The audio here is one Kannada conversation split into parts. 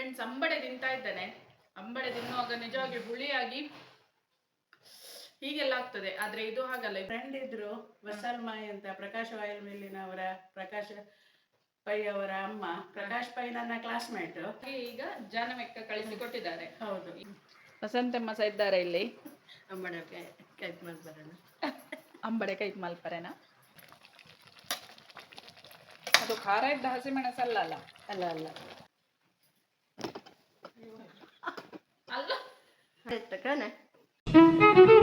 ಫ್ರೆಂಡ್ಸ್ ಅಂಬಡೆ ತಿಂತಾ ಇದ್ದಾನೆ. ಅಂಬಡೆ ತಿನ್ನುವಾಗ ನಿಜವಾಗಿ ಹುಳಿಯಾಗಿ ಹೀಗೆಲ್ಲ ಆಗ್ತದೆ. ಆದ್ರೆ ಇದು ಹಾಗಲ್ಲ. ಫ್ರೆಂಡ್ ಇದ್ರು ವಸಲ್ ಮಾಯಿ ಅಂತ ಪ್ರಕಾಶ್ ಮಿಲ್ಲಿನವರ ಪ್ರಕಾಶ್ ಪೈ ಅವರ ಅಮ್ಮ. ಪ್ರಕಾಶ್ ಪೈ ನನ್ನ ಕ್ಲಾಸ್ಮೇಟ್ ಈಗ ಜಾನಮೆಕ್ಕ ಕಳಿಸಿ ಕೊಟ್ಟಿದ್ದಾರೆ ಹೌದು ವಸಂತಮ್ಮ ಸಹ ಇದ್ದಾರೆ ಇಲ್ಲಿ. ಅಂಬಡೆ ಕೈ ಮಲ್ಪರೇನ ಅಂಬಡೆ ಕೈ ಮಲ್ಪರೆನ ಅದು ಖಾರ ಇದ್ದ ಹಸಿಮೆಣಸಲ್ಲ ಅಲ್ಲ? ಅಲ್ಲ ಅಲ್ಲ. ಆಯ್ತು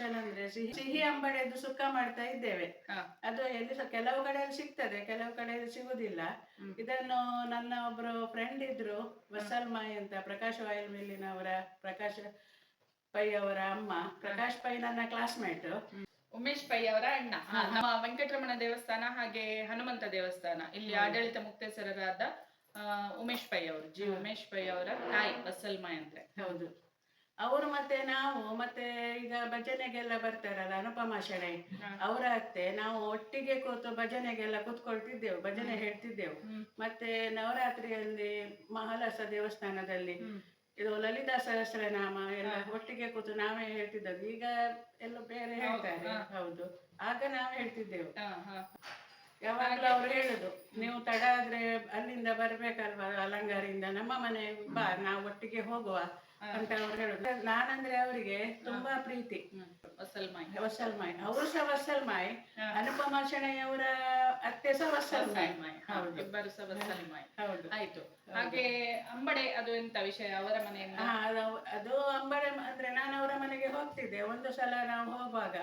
ಸ್ಪೆಷಲ್ ಅಂದ್ರೆ ಸಿಹಿ ಸಿಹಿ ಅಂಬಡೆದು ಸುಕ್ಕ ಮಾಡ್ತಾ ಇದ್ದೇವೆ. ಅದು ಎಲ್ಲಿ ಕೆಲವು ಕಡೆಯಲ್ಲಿ ಸಿಗ್ತದೆ ಕೆಲವು ಕಡೆ ಸಿಗುದಿಲ್ಲ. ಇದನ್ನು ನನ್ನ ಒಬ್ರು ಫ್ರೆಂಡ್ ಇದ್ರು ವಸಲ್ ಮಾಯಿ ಅಂತ ಪ್ರಕಾಶ್ ಆಯಿಲ್ ಮಿಲ್ಲಿನವರ ಪ್ರಕಾಶ್ ಪೈ ಅವರ ಅಮ್ಮ. ಪ್ರಕಾಶ್ ಪೈ ನನ್ನ ಕ್ಲಾಸ್ಮೇಟ್ ಉಮೇಶ್ ಪೈ ಅವರ ಅಣ್ಣ. ನಮ್ಮ ವೆಂಕಟರಮಣ ದೇವಸ್ಥಾನ ಹಾಗೆ ಹನುಮಂತ ದೇವಸ್ಥಾನ. ಇಲ್ಲಿ ಆಡಳಿತ ಮುಕ್ತೇಸರರಾದ ಆ, ಉಮೇಶ್ ಪೈ ಅವರು ಜಿ ಉಮೇಶ್ ಪೈ ಅವರ ತಾಯಿ ಬಸಲ್ಮಾಯ್ ಅಂತೆ. ಹೌದು. ಅವರು ಮತ್ತೆ ನಾವು ಮತ್ತೆ ಈಗ ಭಜನೆಗೆಲ್ಲ ಬರ್ತಾರಲ್ಲ ಅನುಪಮ ಶೆಣೈ. ಅವರ ಅತ್ತೆ ನಾವು ಒಟ್ಟಿಗೆ ಕೂತು ಭಜನೆಗೆಲ್ಲ ಕೂತ್ಕೊಳ್ತಿದ್ದೆವು ಭಜನೆ ಹೇಳ್ತಿದ್ದೆವು. ಮತ್ತೆ ನವರಾತ್ರಿಯಲ್ಲಿ ಮಹಾಲಸ ದೇವಸ್ಥಾನದಲ್ಲಿ. ಇದು ಲಲಿತಾ ಸಹಸ್ರನಾಮ ಎಲ್ಲ ಒಟ್ಟಿಗೆ ಕೂತು ನಾವೇ ಹೇಳ್ತಿದ್ದದ್ದು. ಈಗ ಎಲ್ಲ ಬೇರೆ ಹೇಳ್ತಾರೆ. ಹೌದು. ಆಗ ನಾವು ಹೇಳ್ತಿದ್ದೆವು. ಯಾವಾಗಲೂ ಅವ್ರು ಹೇಳುದು ನೀವು ತಡ ಆದ್ರೆ ಅಲ್ಲಿಂದ ಬರ್ಬೇಕಲ್ವಾ ಅಲಂಗಾರಿಂದ ನಮ್ಮ ಮನೆ ಬಾ ನಾವು ಒಟ್ಟಿಗೆ ಹೋಗುವ ಅಂತ ಅವ್ರು ಹೇಳುದು. ನಾನಂದ್ರೆ ಅವರಿಗೆ ತುಂಬಾ ಪ್ರೀತಿ. ವಸಲ್ಮಾಯಿ ವಸಲ್ಮಾಯಿ ಅವರು ಸಹ ವಸಲ್ಮಾಯ್. ಅನುಪಮ ಶೆಣೆಯವರ ಅತ್ತೆ ಸಹ ವಸಲ್ಮಾಯ್ ಇಬ್ಬರು ಸಹ ವಸಲ್ಮಾಯಿ ಹೌದು. ಆಯ್ತು. ಹಾಗೆ ಅಂಬಡೆ ಅದು ಎಂತ ವಿಷಯ? ಅವರ ಮನೆಯಿಂದ? ಅದು ಅಂಬಡೆ ಅಂದ್ರೆ ನಾನು ಅವರ ಮನೆಗೆ ಹೋಗ್ತಿದ್ದೆ. ಒಂದು ಸಲ ನಾವು ಹೋಗುವಾಗ.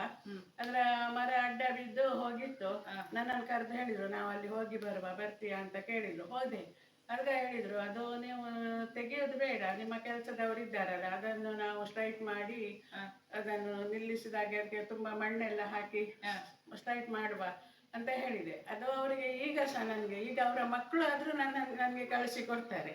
ಅದ್ರ ಮರ ಅಡ್ಡ ಬಿದ್ದು ಹೋಗಿತ್ತು. ನನ್ನನ್ನು ಕರೆದು ಹೇಳಿದ್ರು ನಾವು ಅಲ್ಲಿ ಹೋಗಿ ಬರುವ ಬರ್ತೀಯಾ ಅಂತ ಕೇಳಿದ್ರು ಹೋದೆ. ಆಗ ಹೇಳಿದ್ರು ಅದು ನೀವು ತೆಗೆಯೋದು ಬೇಡ ನಿಮ್ಮ ಕೆಲಸದವರು ಇದ್ದಾರಲ್ಲ ಅದನ್ನು ನಾವು ಸ್ಟ್ರೈಟ್ ಮಾಡಿ. ಅದನ್ನು ನಿಲ್ಲಿಸಿದಾಗ ಅದಕ್ಕೆ ತುಂಬಾ ಮಣ್ಣೆಲ್ಲ ಹಾಕಿ. ಸ್ಟ್ರೈಟ್ ಮಾಡುವ ಅಂತ ಹೇಳಿದೆ. ಅದು ಅವರಿಗೆ ಈಗ ಸಹ ನನಗೆ ಈಗ ಅವರ ಮಕ್ಕಳು ಆದ್ರೂ ನನ್ನ ನನಗೆ ಕಳಿಸಿ ಕೊಡ್ತಾರೆ.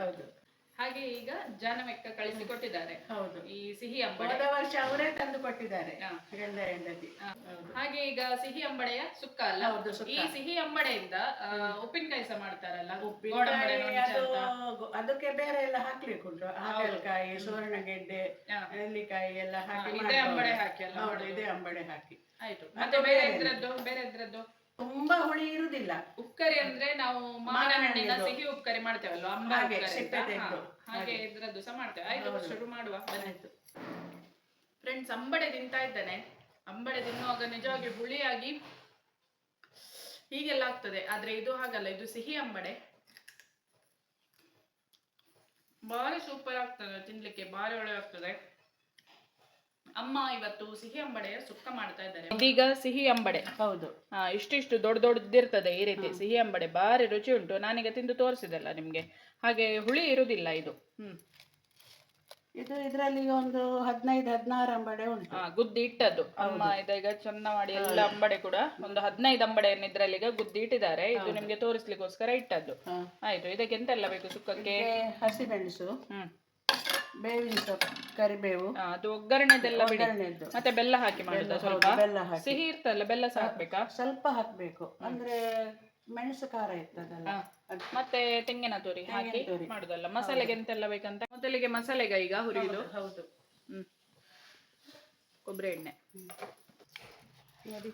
ಹೌದು. ಹಾಗೆ ಈಗ ಜಾನಮೆಕ್ಕ ಕಳಿಸಿ ಕೊಟ್ಟಿದ್ದಾರೆ ಹೌದು. ಈ ಸಿಹಿ ಅಂಬಡೆ. ಹೋದ ವರ್ಷ ಅವರೇ ತಂದು ಕೊಟ್ಟಿದ್ದಾರೆ. ಹಾ. ಗಂಡ ಹೆಂಡತಿ. ಹೌದು. ಹಾಗೆ ಈಗ ಸಿಹಿ ಅಂಬಡೆಯ ಸುಕ್ಕ ಅಲ್ಲ? ಹೌದು, ಸುಕ್ಕ. ಈ ಸಿಹಿ ಅಂಬಡೆಯಿಂದ ಆ, ಉಪ್ಪಿನಕಾಯಿ ಸಹ ಮಾಡ್ತಾರಲ್ಲ? ಉಪ್ಪಿನಕಾಯಿ ಗೋಡಂಬಿ ಅದು ಅಂತ. ಗೊ- ಅದಕ್ಕೆ ಬೇರೆ ಎಲ್ಲ ಹಾಕ್ಲಿಕ್ಕೆ ಉಂಟು ಹಾಗಲಕಾಯಿ ಸುವರ್ಣಗೆಡ್ಡೆ ಹಾ. ನೆಲ್ಲಿಕಾಯಿ ಎಲ್ಲ ಹಾಕಿ ಇದೇ. ಅಂಬಡೆ ಹಾಕಿ ಅಲ್ಲ ಹೌದು ಮಾಡೋದು? ಇದೇ ಅಂಬಡೆ ಹಾಕಿ. ಆಯ್ತು. ಮತ್ತೆ ಬೇರೆ ಇದ್ರದ್ದು? ಬೇರೆ ಇದ್ರದ್ದು? ತುಂಬಾ ಹುಳಿ ಇರುದಿಲ್ಲ. ಉಪ್ಕರಿ ಅಂದ್ರೆ ನಾವು ಮಾವಿನ ಸಿಹಿ ಉಪ್ಕರಿ ಮಾಡ್ತೇವಲ್ವಾ? ಅಂಬ ಹಾಗೆ, ಉಪ್ಕರಿ ಸಿಪ್ಪೆ ಅಂತ. ಹಾ, ಹಾಗೆ ಇದ್ರದ್ದು ಸಹ ಮಾಡ್ತೇವೆ. ಆಯ್ತು ಹೌದು. ಶುರು ಮಾಡುವ ಆಯ್ತು. ಫ್ರೆಂಡ್ಸ್ ಅಂಬಡೆ ತಿಂತಾ ಇದ್ದಾನೆ. ಅಂಬಡೆ ತಿನ್ನುವಾಗ ನಿಜವಾಗಿ ಹುಳಿಯಾಗಿ ಹೀಗೆಲ್ಲ ಆಗ್ತದೆ. ಆದ್ರೆ ಇದು ಹಾಗಲ್ಲ ಇದು ಸಿಹಿ ಅಂಬಡೆ. ಬಾರಿ ಸೂಪರ್ ಆಗ್ತದೆ ತಿನ್ಲಿಕ್ಕೆ. ಬಾರಿ ಒಳ್ಳೆ ಆಗ್ತದೆ ಅಮ್ಮ ಇವತ್ತು ಸಿಹಿ ಅಂಬಡೆಯ ಸುಕ್ಕ ಮಾಡ್ತಾ ಇದ್ದಾರೆ. ಇದೀಗ ಸಿಹಿ ಅಂಬಡೆ. ಹೌದು. ಹಾ ಇಷ್ಟಿಷ್ಟು ದೊಡ್ಡ ದೊಡ್ಡದಿರ್ತದೆ ಈ ರೀತಿ ಸಿಹಿ ಅಂಬಡೆ. ಬಾರಿ ರುಚಿ ಉಂಟು. ನಾನೀಗ ತಿಂದು ತೋರಿಸಿದಲ್ಲ ನಿಮ್ಗೆ. ಹಾಗೆ ಹುಳಿ ಇರುವುದಿಲ್ಲ ಇದು. ಹ್ಮ್. ಇದು ಇದರಲ್ಲಿ ಒಂದು ಹದಿನೈದು ಹದಿನಾರು ಅಂಬಡೆ ಉಂಟು. ಗುದ್ದಿ ಇಟ್ಟದ್ದು. ಅಮ್ಮ ಇದೀಗ ಚಂದ ಮಾಡಿ ಎಲ್ಲ ಅಂಬಡೆ ಕೂಡ ಒಂದು ಹದಿನೈದು ಅಂಬಡೆಯನ್ನು ಇದ್ರಲ್ಲಿ ಈಗ ಗುದ್ದಿ ಇಟ್ಟಿದ್ದಾರೆ. ಇದು ನಿಮ್ಗೆ ತೋರಿಸ್ಲಿಕ್ಕೋಸ್ಕರ ಇಟ್ಟದ್ದು. ಹಾ. ಆಯ್ತು. ಇದಕ್ಕೆ ಎಂತೆಲ್ಲ ಬೇಕು ಸುಕ್ಕಕ್ಕೆ? ಹಸಿಮೆಣಸು ಹ್ಮ್. ಬೇವಿನ ಸೊಪ್ಪು ಕರಿಬೇವು. ಅದು ಒಗ್ಗರಣೆದೆಲ್ಲ ಬಿಡಿ. ಒಗ್ಗರಣೆದ್ದು. ಮತ್ತೆ ಬೆಲ್ಲ ಹಾಕಿ ಮಾಡುದ ಹೌದು, ಸ್ವಲ್ಪ? ಬೆಲ್ಲ ಹಾಕಿ. ಸಿಹಿ ಇರ್ತಲ್ಲ ಬೆಲ್ಲ ಸಹ ಹಾಕ್ಬೇಕಾ? ಸ್ವಲ್ಪ ಹಾಕ್ಬೇಕು. ಅಂದ್ರೆ ಮೆಣಸು ಖಾರ ಇರ್ತದಲ್ಲ ಹಾ. ಅದು. ಮತ್ತೆ ತೆಂಗಿನ ತುರಿ ಹಾಕಿ ತುರಿ. ಮಾಡುದಲ್ಲ. ಮಸಾಲೆಗೆ ಎಂತೆಲ್ಲ ಬೇಕಂತ? ಮೊದಲಿಗೆ ಮಸಾಲೆಗೆ ಈಗ ಹುರಿಯುದು ಹೌದು ಹ್ಮ್. ಕೊಬ್ಬರಿ ಎಣ್ಣೆ. ನೋಡಿ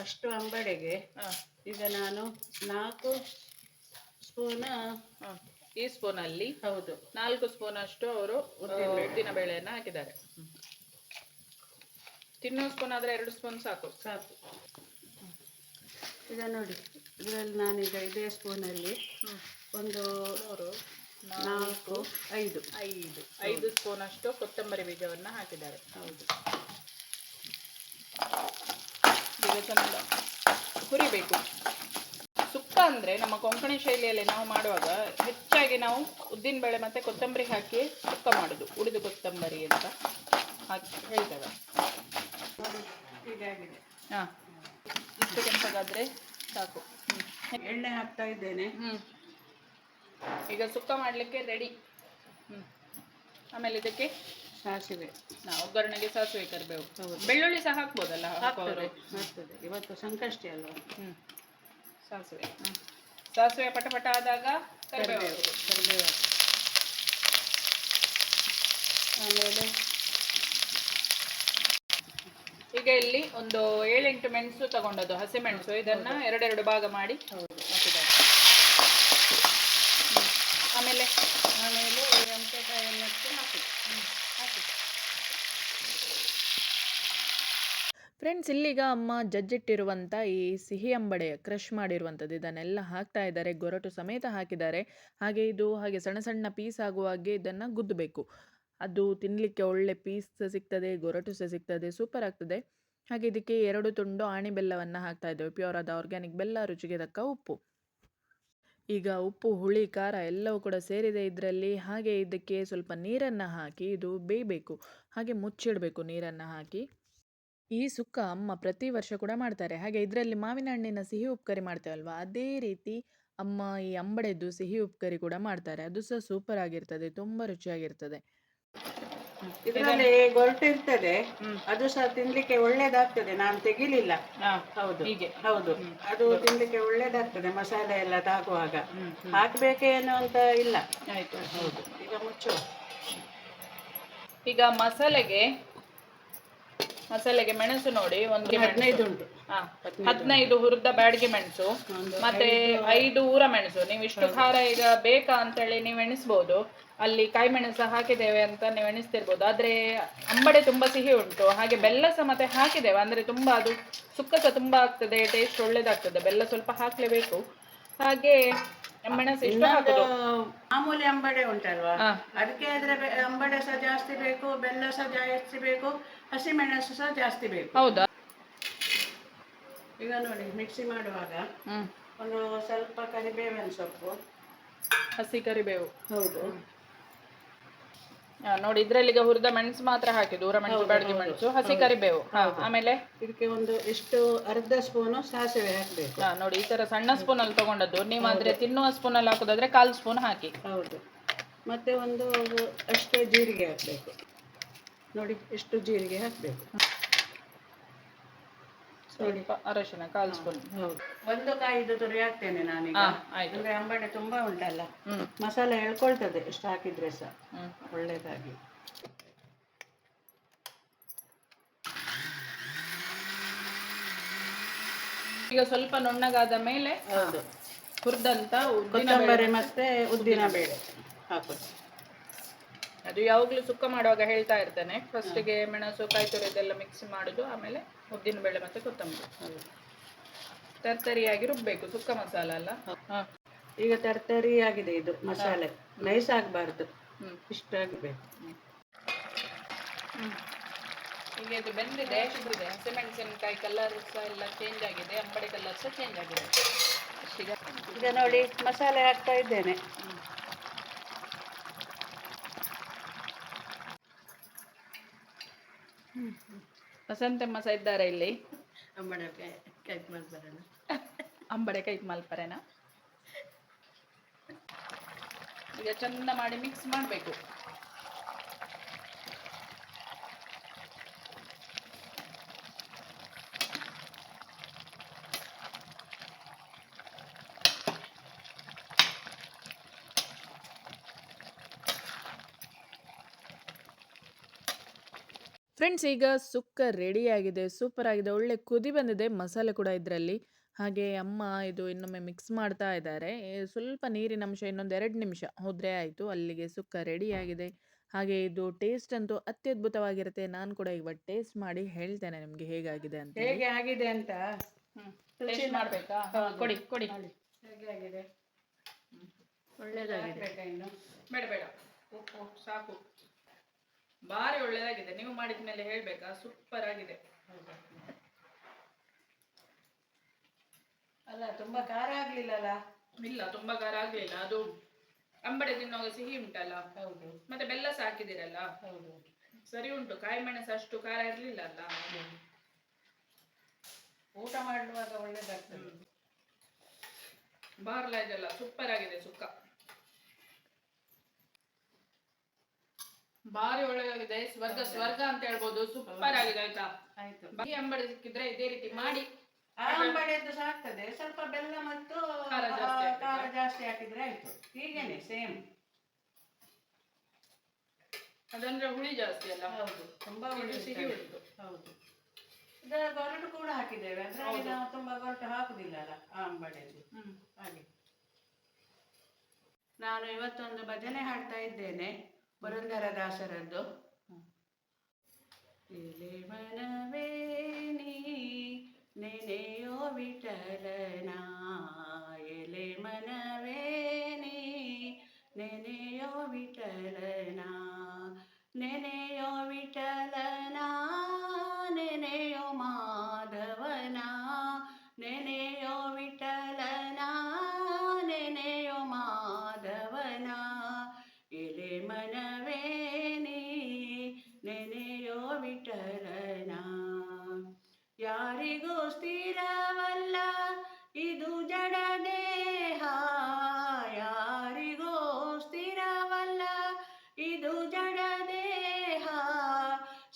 ಅಷ್ಟು ಅಂಬಡೆಗೆ ಹಾ, ಈಗ ನಾನು ನಾಲ್ಕು ಸ್ಪೂನ್ ಹಾ. ಈ ಸ್ಪೂನ್ ಅಲ್ಲಿ ಹೌದು. ನಾಲ್ಕು ಸ್ಪೂನ್ ಅಷ್ಟು ಅವರು ಉದ್ದಿನ ಬೇಳೆಯನ್ನು ಹಾಕಿದ್ದಾರೆ. ತಿನ್ನೋ ಸ್ಪೂನ್ ಆದ್ರೆ ಎರಡು ಸ್ಪೂನ್ ಸಾಕು. ಸಾಕು. ಈಗ ನೋಡಿ ಇದರಲ್ಲಿ ನಾನೀಗ ಇದೇ ಸ್ಪೂನಲ್ಲಿ ಒಂದು ಮೂರು ನಾಲ್ಕು ಐದು. ಐದು. ಐದು ಸ್ಪೂನ್ ಅಷ್ಟು ಕೊತ್ತಂಬರಿ ಬೀಜವನ್ನ ಹಾಕಿದ್ದಾರೆ. ಹೌದು. ಚಂದ ಹುರಿಬೇಕು. ಅಂದ್ರೆ ನಮ್ಮ ಕೊಂಕಣಿ ಶೈಲಿಯಲ್ಲಿ ನಾವು ಮಾಡುವಾಗ ಹೆಚ್ಚಾಗಿ ನಾವು ಉದ್ದಿನಬೇಳೆ ಮತ್ತೆ ಕೊತ್ತಂಬರಿ ಹಾಕಿ ಸುಕ್ಕ ಮಾಡೋದು ಉಳಿದು ಕೊತ್ತಂಬರಿ ಅಂತ ಹಾಕಿ ಹೇಳ್ತೇವೆ. ಹಾಂ. ಇಷ್ಟು ಕೆಂಪಗಾದ್ರೆ ಸಾಕು. ಎಣ್ಣೆ ಹಾಕ್ತಾ ಇದ್ದೇನೆ. ಹ್ಞೂ ಈಗ ಸುಕ್ಕ ಮಾಡ್ಲಿಕ್ಕೆ ರೆಡಿ ಹ್ಞೂ ಆಮೇಲೆ ಇದಕ್ಕೆ ಸಾಸಿವೆ. ನಾವು ಒಗ್ಗರಣೆಗೆ ಸಾಸಿವೆ ಕರಿಬೇವು. ಬೆಳ್ಳುಳ್ಳಿ ಸಹ ಹಾಕ್ಬೋದಲ್ಲ ಹಾಕೋರು ಇವತ್ತು ಸಂಕಷ್ಟಿ ಅಲ್ವಾ? ಹ್ಮ್. ಸಾಸಿವೆ. ಸಾಸಿವೆ ಪಟ ಪಟ ಆದಾಗ ಕರಿಬೇವು. ಆಮೇಲೆ ಈಗ ಇಲ್ಲಿ ಒಂದು ಏಳೆಂಟು ಮೆಣಸು ತಗೊಂಡದ್ದು ಹಸಿ ಮೆಣಸು. ಇದನ್ನ ಎರಡೆರಡು ಭಾಗ ಮಾಡಿ ಆಮೇಲೆ ಹಾಕಿದ್ದಾರೆ. ಆಮೇಲೆ ಆಮೇಲೆ ಮೆಣಸಿನಕಾಯಿಯನ್ನಷ್ಟು ಹಾಕಿ ಹಾಕಿ ಫ್ರೆಂಡ್ಸ್ ಇಲ್ಲಿಗ ಅಮ್ಮ ಜಜ್ಜಿಟ್ಟಿರುವಂಥ ಈ ಸಿಹಿ ಅಂಬಡೆ ಕ್ರಷ್ ಮಾಡಿರುವಂಥದ್ದು ಇದನ್ನೆಲ್ಲ ಹಾಕ್ತಾ ಇದ್ದಾರೆ. ಗೊರಟು ಸಮೇತ ಹಾಕಿದ್ದಾರೆ. ಹಾಗೆ ಇದು, ಹಾಗೆ ಸಣ್ಣ ಸಣ್ಣ ಪೀಸ್ ಆಗುವಾಗೆ ಇದನ್ನು ಗುದ್ದಬೇಕು. ಅದು ತಿನ್ನಲಿಕ್ಕೆ ಒಳ್ಳೆ ಪೀಸ್ ಸಿಗ್ತದೆ, ಗೊರಟು ಸಹ ಸಿಗ್ತದೆ ಸೂಪರ್ ಆಗ್ತದೆ. ಹಾಗೆ ಇದಕ್ಕೆ ಎರಡು ತುಂಡು ಆಣಿ ಬೆಲ್ಲವನ್ನು ಹಾಕ್ತಾ ಇದ್ದೇವೆ. ಪ್ಯೂರ್ ಆದ ಆರ್ಗ್ಯಾನಿಕ್ ಬೆಲ್ಲ, ರುಚಿಗೆ ತಕ್ಕ ಉಪ್ಪು. ಈಗ ಉಪ್ಪು, ಹುಳಿ, ಖಾರ ಎಲ್ಲವೂ ಕೂಡ ಸೇರಿದೆ ಇದರಲ್ಲಿ. ಹಾಗೆ ಇದಕ್ಕೆ ಸ್ವಲ್ಪ ನೀರನ್ನು ಹಾಕಿ, ಇದು ಬೇಯಬೇಕು. ಹಾಗೆ ಮುಚ್ಚಿಡಬೇಕು ನೀರನ್ನು ಹಾಕಿ. ಈ ಸುಕ್ಕ ಅಮ್ಮ ಪ್ರತಿ ವರ್ಷ ಕೂಡ ಮಾಡ್ತಾರೆ. ಹಾಗೆ ಇದರಲ್ಲಿ ಮಾವಿನ ಹಣ್ಣಿನ ಸಿಹಿ ಉಪ್ಕರಿ ಮಾಡ್ತೇವಲ್ವಾ? ಅದೇ ರೀತಿ ಅಮ್ಮ ಈ ಅಂಬಡೆದು ಸಿಹಿ ಉಪ್ಕರಿ ಕೂಡ ಮಾಡ್ತಾರೆ. ಅದು ಸಹ ಸೂಪರ್ ಆಗಿರ್ತದೆ ತುಂಬಾ ರುಚಿಯಾಗಿರ್ತದೆ. ಇದರಲ್ಲಿ ಗೊರಟಿರ್ತದೆ ಅದು ಸಹ ತಿನ್ಲಿಕ್ಕೆ ಒಳ್ಳೇದಾಗ್ತದೆ. ನಾನು ತೆಗಿಲಿಲ್ಲ. ಹಾ ಹೌದು. ಹೀಗೆ. ಹೌದು. ಅದು ತಿನ್ಲಿಕ್ಕೆ ಒಳ್ಳೇದಾಗ್ತದೆ ಮಸಾಲೆ ಎಲ್ಲ ತಾಗುವಾಗ. ಹಾಕ್ಬೇಕೇನು ಅಂತ ಇಲ್ಲ. ಆಯ್ತು. ಹೌದು ಈಗ ಮುಚ್ಚು ಈಗ ಮಸಾಲೆಗೆ ಮಸಾಲೆಗೆ ಮೆಣಸು ನೋಡಿ ಒಂದು ಹದಿನೈದು ಉಂಟು. ಹದಿನೈದು ಹುರಿದ ಬ್ಯಾಡ್ಗೆ ಮೆಣಸು ಮತ್ತೆ ಐದು ಊರ ಮೆಣಸು. ನೀವು ಇಷ್ಟು ಖಾರ ಈಗ ಬೇಕಾ ಅಂತೇಳಿ ನೀವು ಎಣಿಸ್ಬೋದು. ಅಲ್ಲಿ ಕಾಯಿ ಮೆಣಸು ಹಾಕಿದ್ದೇವೆ ಅಂತ ನೀವು ಎಣಿಸ್ತಿರ್ಬೋದು. ಆದ್ರೆ ಅಂಬಡೆ ತುಂಬಾ ಸಿಹಿ ಉಂಟು. ಹಾಗೆ ಬೆಲ್ಲ ಸಹ ಮತ್ತೆ ಹಾಕಿದ್ದೇವೆ. ಅಂದ್ರೆ ತುಂಬಾ ಅದು ಸುಕ್ಕ ಸಹ ತುಂಬಾ ಆಗ್ತದೆ ಟೇಸ್ಟ್ ಒಳ್ಳೇದಾಗ್ತದೆ. ಬೆಲ್ಲ ಸ್ವಲ್ಪ ಹಾಕ್ಲೇಬೇಕು. ಹಾಗೆ ಮಾಮೂಲಿ ಅಂಬಡೆ ಉಂಟಲ್ವಾ. ಅದಕ್ಕೆ ಆದ್ರೆ ಅಂಬಡೆ ಸಹ ಜಾಸ್ತಿ ಬೇಕು ಬೆಲ್ಲ ಸಹ ಜಾಸ್ತಿ ಬೇಕು ಹಸಿಮೆಣಸು ಸಹ ಜಾಸ್ತಿ ಬೇಕು. ಹೌದಾ? ಈಗ ನೋಡಿ ಮಿಕ್ಸಿ ಮಾಡುವಾಗ ಒಂದು ಸ್ವಲ್ಪ ಕರಿಬೇವಿನ ಸೊಪ್ಪು. ಹಸಿ ಕರಿಬೇವು. ಹೌದು. ನೋಡಿ ಇದ್ರಲ್ಲಿ ಈಗ ಹುರಿದ ಮೆಣಸು ಮಾತ್ರ ಹಾಕಿ ಊರ ಮೆಣಸು ಬೆಳಗ್ಗೆ ಮೆಣಸು ಹಸಿ ಕರಿಬೇವು. ಆಮೇಲೆ? ಇದಕ್ಕೆ ಒಂದು ಎಷ್ಟು ಅರ್ಧ ಸ್ಪೂನು ಸಾಸಿವೆ ಹಾಕಬೇಕು. ಹಾ, ನೋಡಿ ಈ ತರ ಸಣ್ಣ ಸ್ಪೂನ್ ಅಲ್ಲಿ ತಗೊಂಡದ್ದು. ನೀವು ಆದ್ರೆ ತಿನ್ನುವ ಸ್ಪೂನ್ ಅಲ್ಲಿ ಹಾಕೋದಾದ್ರೆ ಕಾಲ್ ಸ್ಪೂನ್ ಹಾಕಿ. ಹೌದು. ಮತ್ತೆ ಒಂದು ಅಷ್ಟು ಜೀರಿಗೆ ಹಾಕಬೇಕು. ನೋಡಿ ಎಷ್ಟು ಜೀರಿಗೆ ಹಾಕಬೇಕು. ಸ್ವಲ್ಪ ಅರಶಿನ ಕಾಲ್ ಸ್ಪೂನ್ ಒಂದು ಕಾಯಿದು ತುರಿ ಹಾಕ್ತೇನೆ ನಾನೀಗ ಅಂದ್ರೆ ಅಂಬಡೆ ತುಂಬಾ ಉಂಟಲ್ಲ. ಮಸಾಲಾ ಹೇಳ್ಕೊಳ್ತದೆ ಎಷ್ಟು ಹಾಕಿದ್ರೆ ಸಹ. ಹ್ಮ್. ಒಳ್ಳೇದಾಗಿ. ಈಗ ಸ್ವಲ್ಪ ನುಣ್ಣಗಾದ ಮೇಲೆ ಹುರ್ದಂತ ಹುರಿದಂತ ಉದ್ದಿನ ಕೊತ್ತಂಬರಿ ಮತ್ತೆ ಉದ್ದಿನ ಬೇಳೆ ಹಾಕೋದು ಅದು ಯಾವಾಗಲೂ ಸುಕ್ಕ ಮಾಡುವಾಗ ಹೇಳ್ತಾ ಇರ್ತೇನೆ. ಫಸ್ಟಿಗೆ ಮೆಣಸು ಕಾಯಿ ತುರಿ ಇದೆಲ್ಲ ಮಿಕ್ಸ್ ಮಾಡೋದು ಆಮೇಲೆ ಉದ್ದಿನ ಬೇಳೆ ಮತ್ತೆ ಕೊತ್ತಂಬರಿ. ತರ್ತರಿಯಾಗಿ ರುಬ್ಬಬೇಕು ಸುಕ್ಕ ಮಸಾಲ ಅಲ್ಲ? ಹಾ. ಈಗ ತರ್ತರಿ ಆಗಿದೆ ಇದು ಮಸಾಲೆ. ನೈಸ್ ಆಗಬಾರ್ದು. ಹ್ಮ್. ಇಷ್ಟಾಗಬೇಕು ಈಗ ಇದು ಬೆಂದಿದೆ ಇದೆ ಹಸಿಮೆಣಸಿನಕಾಯಿ ಕಲರ್ ಸಹ ಎಲ್ಲ ಚೇಂಜ್ ಆಗಿದೆ ಅಂಬಡಿ ಕಲರ್ ಸಹ ಚೇಂಜ್ ಆಗಿದೆ. ಈಗ ನೋಡಿ ಮಸಾಲೆ ಹಾಕ್ತಾ ಇದ್ದೇನೆ. ವಸಂತಮ್ಮ ಸಹ ಇದ್ದಾರೆ ಇಲ್ಲಿ. ಅಂಬಡೆ ಕೈ ಮಲ್ಪರೇನ ಅಂಬಡೆ ಕೈ ಮಲ್ಪರೆನ ಈಗ ಚಂದ ಮಾಡಿ ಮಿಕ್ಸ್ ಮಾಡಬೇಕು. ಫ್ರೆಂಡ್ಸ್ ಈಗ ಸುಕ್ಕ ರೆಡಿಯಾಗಿದೆ ಸೂಪರ್ ಆಗಿದೆ ಒಳ್ಳೆ ಕುದಿ ಬಂದಿದೆ ಮಸಾಲೆ ಕೂಡ ಇದರಲ್ಲಿ. ಹಾಗೆ ಅಮ್ಮ ಇದು ಇನ್ನೊಮ್ಮೆ ಮಿಕ್ಸ್ ಮಾಡ್ತಾ ಇದ್ದಾರೆ. ಸ್ವಲ್ಪ ನೀರಿನ ಅಂಶ ಇನ್ನೊಂದು ಎರಡು ನಿಮಿಷ ಹೋದರೆ ಆಯಿತು ಅಲ್ಲಿಗೆ ಸುಕ್ಕ ರೆಡಿಯಾಗಿದೆ. ಹಾಗೆ ಇದು ಟೇಸ್ಟ್ ಅಂತೂ ಅತ್ಯದ್ಭುತವಾಗಿರುತ್ತೆ. ನಾನು ಕೂಡ ಇವಾಗ ಟೇಸ್ಟ್ ಮಾಡಿ ಹೇಳ್ತೇನೆ ನಿಮಗೆ ಹೇಗಾಗಿದೆ ಅಂತ. ಹೇಗೆ ಆಗಿದೆ ಅಂತ? ಟೇಸ್ಟ್ ಮಾಡ್ಬೇಕಾ? ಕೊಡಿ ಕೊಡಿ. ಹೇಗೆ ಆಗಿದೆ? ಒಳ್ಳೇದಾಗಿದೆ. ಇನ್ನು? ಬೇಡ ಬೇಡ. ಉಪ್ಪು ಸಾಕು. ಭಾರಿ ಒಳ್ಳೇದಾಗಿದೆ. ನೀವು ಮಾಡಿದ ಮೇಲೆ ಹೇಳ್ಬೇಕಾ? ಸೂಪರ್ ಆಗಿದೆ. ಅಲ್ಲ ತುಂಬಾ ಖಾರ ಆಗ್ಲಿಲ್ಲಲ್ಲ ಇಲ್ಲ ತುಂಬಾ ಖಾರ ಆಗ್ಲಿಲ್ಲ. ಅದು ಅಂಬಡೆ ತಿನ್ನುವಾಗ ಸಿಹಿ ಉಂಟಲ್ಲ? ಹೌದು. ಮತ್ತೆ ಬೆಲ್ಲ ಸಹ ಹಾಕಿದಿರಲ್ಲ ಹೌದು. ಸರಿ ಉಂಟು. ಕಾಯಿ ಮೆಣಸು ಅಷ್ಟು ಖಾರ ಇರ್ಲಿಲ್ಲ ಅಲ್ಲ? ಊಟ ಮಾಡುವಾಗ ಒಳ್ಳೇದಾಗ್ತದೆ. ಬಾರ್ಲ ಇದೆಲ್ಲ. ಸೂಪರ್ ಆಗಿದೆ ಸುಕ್ಕ. ಭಾರಿ ಒಳ್ಳೆದಾಗಿದೆ. ಸ್ವರ್ಗ ಸ್ವರ್ಗ ಅಂತ ಹೇಳ್ಬೋದು. ಸೂಪರ್ ಆಗಿದೆ ಆಯ್ತಾ? ಆಯ್ತು. ಅಂಬಡಿ ಅಂಬಡೆ ಸಿಕ್ಕಿದ್ರೆ ಇದೇ ರೀತಿ ಮಾಡಿ. ಆ ಅಂಬಡೆದ್ದು ಸಹ ಆಗ್ತದೆ. ಸ್ವಲ್ಪ ಬೆಲ್ಲ ಮತ್ತು ಖಾರ ಜಾಸ್ತಿ ಹಾಕಿದ್ರೆ? ಖಾರ ಜಾಸ್ತಿ ಹಾಕಿದ್ರೆ ಆಯ್ತು. ಹೀಗೇನೆ ಸೇಮ್ ಅದಂದ್ರೆ ಹುಳಿ ಜಾಸ್ತಿ ಅಲ್ಲ? ಹೌದು. ತುಂಬಾ ಇದು ಒಳ್ಳೆ ಸಿಹಿ ಉಂಟು. ಹೌದು. ಇದರ ಗೊರಟು ಕೂಡ ಹಾಕಿದ್ದೇವೆ. ಅದ್ರಲ್ಲಿ ನಾವು ತುಂಬಾ ಗೊರಟು ಹಾಕುದಿಲ್ಲಲ್ಲ ಆ ಅಂಬಡೆದು ಹ್ಮ್. ಹಾಗೆ. ನಾನು ಇವತ್ತೊಂದು ಭಜನೆ ಹಾಡ್ತಾ ಇದ್ದೇನೆ. ಪುರಂದರದಾಸರದ್ದು. ಎಲೆ ಮನವೇ ನೀ ನೆನೆಯೋ ವಿಠಲನ. ಎಲೆ ಮನವೇ ನೀ ನೆನೆಯೋ ವಿಠಲನ. ನೆನೆಯೋ ವಿಠಲನ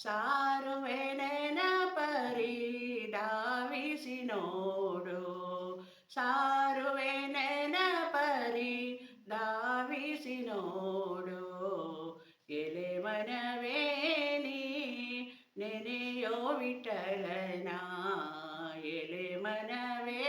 ಸಾರುವೆ ನೆನಪರಿ ಧಾವಿಸಿ ನೋಡು ಸಾರುವೆ ನೆನಪರಿ ಧಾವಿಸಿ ನೋಡು ಎಲೆ ಮನವೇ ನೀ ನೆನೆಯೋ ವಿಠಲನ ಎಲೆ ಮನವೇ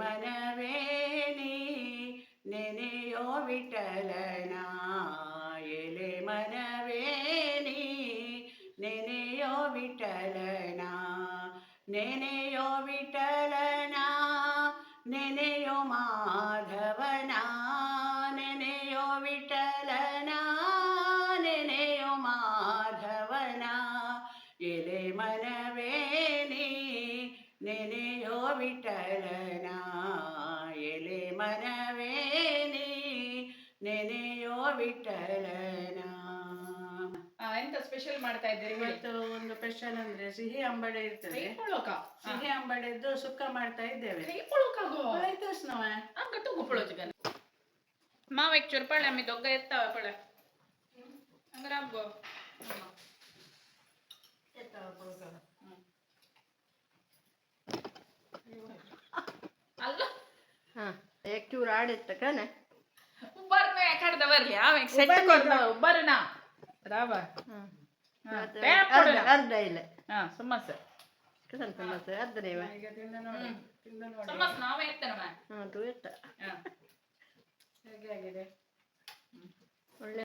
ಮನವೇ ನೀ ನೆನೆಯೋ ವಿಠಲನ ಎಲೆ ಮನವೇ ನೀ ನೆನೆಯೋ ವಿಠಲನ ನೆನೆಯೋ ವಿಠಲನ ನೆನೆಯೋ ವಿಠಲನ ಎಲೆ ಮನವೇ ನೀ ನೆನೆಯೋ ವಿಠಲನ ಆ, ಎಂತ ಸ್ಪೆಷಲ್ ಮಾಡ್ತಾ ಇದ್ದೀರಿ ಇವತ್ತು ಒಂದು ಸ್ಪೆಷಲ್ ಅಂದ್ರೆ ಸಿಹಿ ಅಂಬಡೆ ಇರ್ತದೆ. ಸಿಹಿ ಅಂಬಡೆದ್ದು ಸುಕ್ಕ ಮಾಡ್ತಾ ಇದ್ದೇವೆ. ಆಯ್ತು ಸ್ನವ ತೂಗುಪ್ಪಳು ಚಿಕನ್ ಮಾವೆಕ್ ಚುರ್ಪಳೆ ಅಮ್ಮಿ ದೊಗ್ಗ ಎತ್ತಾವ ಪಳೆ. ಹಂಗಾರ ಹಬ್ಬ ಎತ್ತಾವ ಹಾ ಆಡಿತ್ತು ಕಣೆ ಉಬ್ಬರ್ನ ಕಡ್ದ ಬರ್ಲಿ? ಆಮೇಲೆ ಸೆಟ್ ಕೊಡ್ದ ಉಬ್ಬರ್ನ. ಅದಾವ ಅರ್ಧ ಅರ್ಧ ಇಲ್ಲ. ಸಮಸ್ಯೆ ಸಮಸ. ಕಸನ್ ಸಮಸ ಅರ್ಧ ದೇವ ಸಮಸ್ ನಾವೇ ಇರ್ತೇನೆ ಹೇಗೆ ಆಗಿದೆ?